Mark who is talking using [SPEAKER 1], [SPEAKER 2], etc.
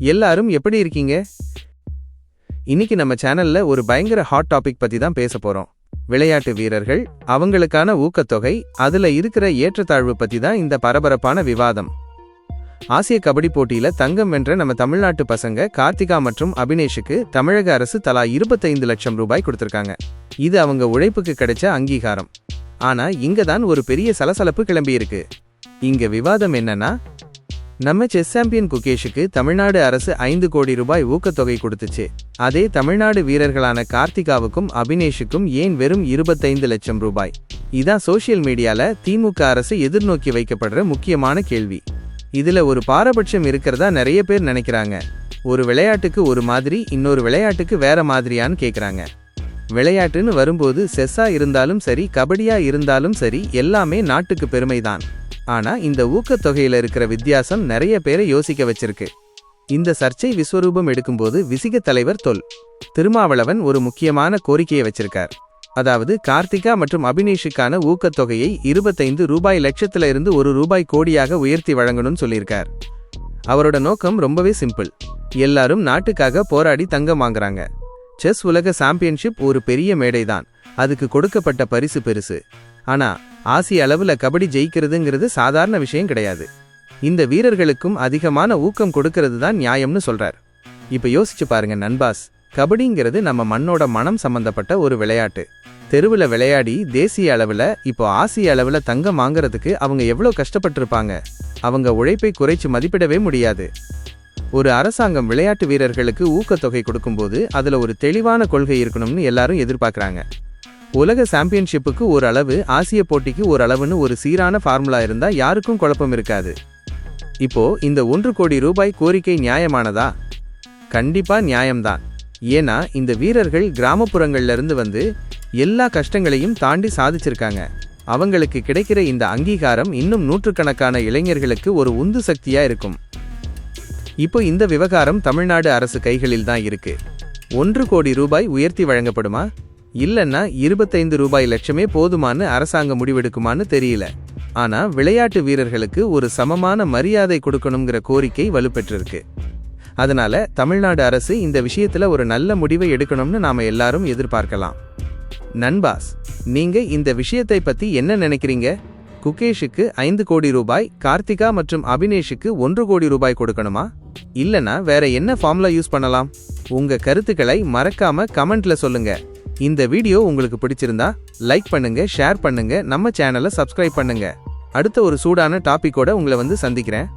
[SPEAKER 1] எல்லாரும் எப்படி இருக்கீங்க? இன்னைக்கு நம்ம சேனல்ல ஒரு பயங்கர ஹாட் டாபிக் பத்தி தான் பேச போறோம். விளையாட்டு வீரர்கள் அவங்களுக்கான ஊக்கத்தொகை அதுல இருக்கிற ஏற்றத்தாழ்வு பத்தி தான் இந்த பரபரப்பான விவாதம். ஆசிய கபடி போட்டியில தங்கம் வென்ற நம்ம தமிழ்நாட்டு பசங்க கார்த்திகா மற்றும் அபினேஷுக்கு தமிழக அரசு தலா இருபத்தைந்து லட்சம் ரூபாய் கொடுத்திருக்காங்க. இது அவங்க உழைப்புக்கு கிடைச்ச அங்கீகாரம். ஆனா இங்க தான் ஒரு பெரிய சலசலப்பு கிளம்பியிருக்கு. இங்க விவாதம் என்னன்னா நம்ம செஸ் சாம்பியன் குகேஷுக்கு தமிழ்நாடு அரசு ஐந்து கோடி ரூபாய் ஊக்கத்தொகை கொடுத்துச்சு. அதே தமிழ்நாடு வீரர்களான கார்த்திகாவுக்கும் அபினேஷுக்கும் ஏன் வெறும் இருபத்தைந்து லட்சம் ரூபாய்? இதான் சோஷியல் மீடியால திமுக அரசு எதிர்நோக்கி வைக்கப்படுற முக்கியமான கேள்வி. இதுல ஒரு பாரபட்சம் இருக்கிறதா நிறைய பேர் நினைக்கிறாங்க. ஒரு விளையாட்டுக்கு ஒரு மாதிரி இன்னொரு விளையாட்டுக்கு வேற மாதிரியான்னு கேக்குறாங்க. விளையாட்டுன்னு வரும்போது செஸ்ஸா இருந்தாலும் சரி கபடியா இருந்தாலும் சரி எல்லாமே நாட்டுக்கு பெருமைதான். ஆனா இந்த ஊக்கத்தொகையில இருக்கிற வித்தியாசம் நிறைய பேரை யோசிக்க வச்சிருக்கு. இந்த சர்ச்சை விஸ்வரூபம் எடுக்கும்போது விசிக தலைவர் தொல். திருமாவளவன் ஒரு முக்கியமான கோரிக்கையை வச்சிருக்கார். அதாவது கார்த்திகா மற்றும் அபினேஷுக்கான ஊக்கத்தொகையை இருபத்தைந்து ரூபாய் லட்சத்துல இருந்து ஒரு ரூபாய் கோடியாக உயர்த்தி வழங்கணும்னு சொல்லியிருக்கார். அவரோட நோக்கம் ரொம்பவே சிம்பிள். எல்லாரும் நாட்டுக்காக போராடி தங்கம் வாங்குறாங்க. செஸ் உலக சாம்பியன்ஷிப் ஒரு பெரிய மேடைதான். அதுக்கு கொடுக்கப்பட்ட பரிசு பெருசு. ஆனா ஆசிய அளவுல கபடி ஜெயிக்கிறதுங்கிறது சாதாரண விஷயம் கிடையாது. இந்த வீரர்களுக்கும் அதிகமான ஊக்கம் கொடுக்கிறது தான் நியாயம்னு சொல்றார். இப்ப யோசிச்சு பாருங்க நண்பாஸ் கபடிங்கிறது நம்ம மண்ணோட மனம் சம்பந்தப்பட்ட ஒரு விளையாட்டு. தெருவுல விளையாடி தேசிய அளவுல இப்போ ஆசிய அளவுல தங்கம் வாங்குறதுக்கு அவங்க எவ்வளவு கஷ்டப்பட்டிருப்பாங்க? அவங்க உழைப்பை குறைச்சு மதிப்பிடவே முடியாது. ஒரு அரசாங்கம் விளையாட்டு வீரர்களுக்கு ஊக்கத்தொகை கொடுக்கும்போது அதுல ஒரு தெளிவான கொள்கை இருக்கணும்னு எல்லாரும் எதிர்பார்க்கறாங்க. உலக சாம்பியன்ஷிப்புக்கு ஒரு அளவு ஆசிய போட்டிக்கு ஒரு அளவுன்னு ஒரு சீரான ஃபார்முலா இருந்தா யாருக்கும் குழப்பம் இருக்காது. இப்போ இந்த ஒன்று கோடி ரூபாய் கோரிக்கை நியாயமானதா? கண்டிப்பா நியாயம்தான். ஏன்னா இந்த வீரர்கள் கிராமப்புறங்கள்ல இருந்து வந்து எல்லா கஷ்டங்களையும் தாண்டி சாதிச்சிருக்காங்க. அவங்களுக்கு கிடைக்கிற இந்த அங்கீகாரம் இன்னும் நூற்றுக்கணக்கான இளைஞர்களுக்கு ஒரு உந்து சக்தியா இருக்கும். இப்போ இந்த விவகாரம் தமிழ்நாடு அரசு கைகளில் தான் இருக்கு. ஒன்று கோடி ரூபாய் உயர்த்தி வழங்கப்படுமா? இல்லைன்னா இருபத்தைந்து ரூபாய் லட்சமே போதுமான்னு அரசாங்கம் முடிவெடுக்குமான்னு தெரியல. ஆனா விளையாட்டு வீரர்களுக்கு ஒரு சமமான மரியாதை கொடுக்கணுங்கிற கோரிக்கை வலுப்பெற்றிருக்கு. அதனால தமிழ்நாடு அரசு இந்த விஷயத்துல ஒரு நல்ல முடிவை எடுக்கணும்னு நாம எல்லாரும் எதிர்பார்க்கலாம். நண்பாஸ் நீங்க இந்த விஷயத்தை பத்தி என்ன நினைக்கிறீங்க? குகேஷுக்கு ஐந்து கோடி ரூபாய் கார்த்திகா மற்றும் அபினேஷுக்கு ஒன்று கோடி ரூபாய் கொடுக்கணுமா? இல்லனா வேற என்ன ஃபார்முலா யூஸ் பண்ணலாம்? உங்க கருத்துக்களை மறக்காம கமெண்ட்ல சொல்லுங்க. இந்த வீடியோ உங்களுக்கு பிடிச்சிருந்தா லைக் பண்ணுங்க ஷேர் பண்ணுங்க நம்ம சேனலை சப்ஸ்கிரைப் பண்ணுங்க. அடுத்த ஒரு சூடான டாபிக்கோட உங்களை வந்து சந்திக்கிறேன்.